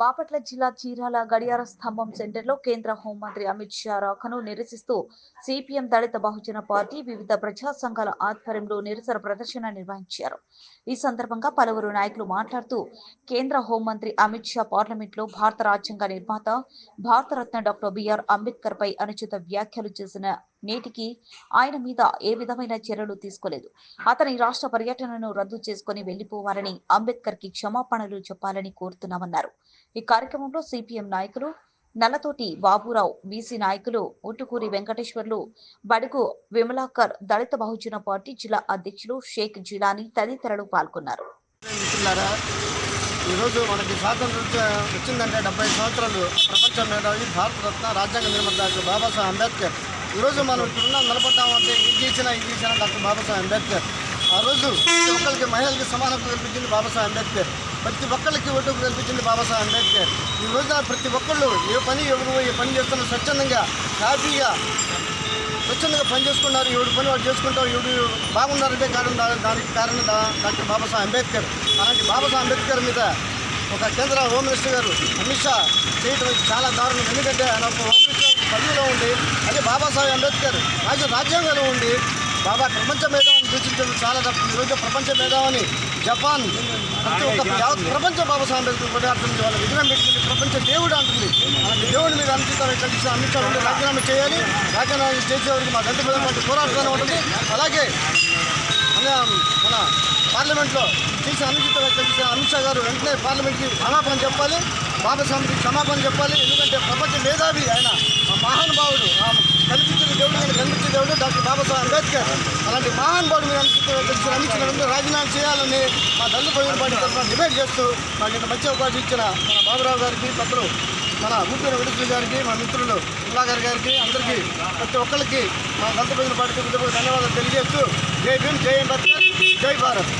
బాపట్ల జిల్లా చీరాల గడియార స్తంభం సెంటర్లో కేంద్ర హోంమంత్రి అమిత్ షా రాకను నిరసిస్తూ సిపిఎం దళిత బహుజన పార్టీ వివిధ ప్రజా సంఘాల ఆధ్వర్యంలో నిరసన ప్రదర్శన నిర్వహించారు. ఈ సందర్భంగా పలువురు నాయకులు మాట్లాడుతూ కేంద్ర హోంమంత్రి అమిత్ షా పార్లమెంట్లో భారత రాజ్యాంగ నిర్మాత Bharat Ratna doctor B R Ambedkar పై అనుచిత వ్యాఖ్యలు చేసిన నేటికి ఆయన మీద ఏ విధమైన చర్యలు తీసుకోలేదు. అతని రాష్ట్ర పర్యటనను రద్దు చేసుకుని వెళ్ళిపోవాలని అంబేద్కర్కి క్షమాపణలు చెప్పాలని కోరుతున్నామన్నారు. ఈ కార్యక్రమంలో సిపిఎం నాయకులు నల్లతోటి బాబురావు బీసీ నాయకులు ఉట్టుకూరి వెంకటేశ్వర్లు బడుగు విమలాకర్ దళిత బహుజన పార్టీ జిల్లా అధ్యక్షులు షేక్ జిలానీ తదితరులు పాల్గొన్నారు. ఈరోజు మనకి స్వాతంత్రం వచ్చిందంటే డెబ్బై సంవత్సరాలు ప్రపంచ మేధావి భారతరత్న రాజ్యాంగ నిర్మాత డాక్టర్ బాబాసాహెబ్ అంబేద్కర్. ఈరోజు మనం ఇక్కడున్న నిలబడ్డామంటే ఇది చేసినా ఇది చేసినా డాక్టర్ బాబాసాహెబ్ అంబేద్కర్. ఆ రోజు ప్రతి ఒక్కరికి మహిళలకి సమానత్వం కల్పించింది బాబాసాహెబ్ అంబేద్కర్. ప్రతి ఒక్కరికి ఒడ్డుకు కల్పించింది బాబాసాహెబ్ అంబేద్కర్. ఈ రోజున ప్రతి ఒక్కళ్ళు ఏ పని ఎవరు ఏ పని చేస్తున్న స్వచ్ఛందంగా హ్యాపీగా స్వచ్ఛందంగా పని చేసుకున్నారు ఎవడు పని వాడు చేసుకుంటారు ఎవడు బాగున్నారంటే కారణం దానికి కారణం డాక్టర్ బాబాసాహెబ్ అంబేద్కర్. అలాంటి బాబాసాహెబ్ అంబేద్కర్ మీద ఒక కేంద్ర హోమ్ మినిస్టర్ గారు అమిత్ షా చేయటం చాలా దారుణం. ఎందుకంటే ఆయన ఒక హోమ్ మినిస్టర్ పదవిలో ఉండి అదే బాబాసాహెబ్ అంబేద్కర్ రాజ్య రాజ్యాంగంలో ఉండి బాబా ప్రపంచ మేధావిని సూచించడం చాలా తప్పు. ఈరోజు ప్రపంచ మేధావిని జపాన్ ప్రతి ఒక్క యావత్ ప్రపంచ బాబాసాహెబ్ అంబేద్కర్ కొట్టాడుతుంది వాళ్ళ విగ్రహం పెట్టుకుంది ప్రపంచ దేవుడు అంటుంది. అలాంటి దేవుడి మీద అంకితం కలిసి అమిత్ షా ఉండి రాజీనామా చేయాలి. రాజీనామా చేసేవారికి మా ప్రజల పార్టీ పోరాడుతూనే ఉంటుంది అలాగే మన పార్లమెంట్లో చేసిన అనుచిత వ్యాఖ్యలు చేసిన అమిత్ షా గారు వెంటనే పార్లమెంట్కి క్షమాపణ చెప్పాలి బాబాస్వామికి క్షమాపణ చెప్పాలి. ఎందుకంటే ప్రపంచ మేధావి ఆయన ఆ మహానుభావుడు ఆ కనిపించిన దేవుడు ఆయన కనిపించిన దేవుడు డాక్టర్ బాబాసాహెబ్ అంబేద్కర్. అలాంటి మహానుభావుడు మీరు అనుచిత వ్యాఖ్యలు చేసిన అమిత్ షా గారు రాజీనామా చేయాలని మా దళిత ప్రజల పార్టీ తరఫున డిబేట్ చేస్తూ మాకు ఇంత మంచి అవకాశం ఇచ్చిన మన బాబురావు గారికి పెద్దలు మన ఊపిరి వెంకటేశ్వర గారికి మా మిత్రులు ఉల్లాగర్ గారికి అందరికీ ప్రతి ఒక్కరికి మా దళిత ప్రజల పార్టీ ధన్యవాదాలు తెలియజేస్తూ జై భీమ్ జై అంబేద్కర్ జై భారత్.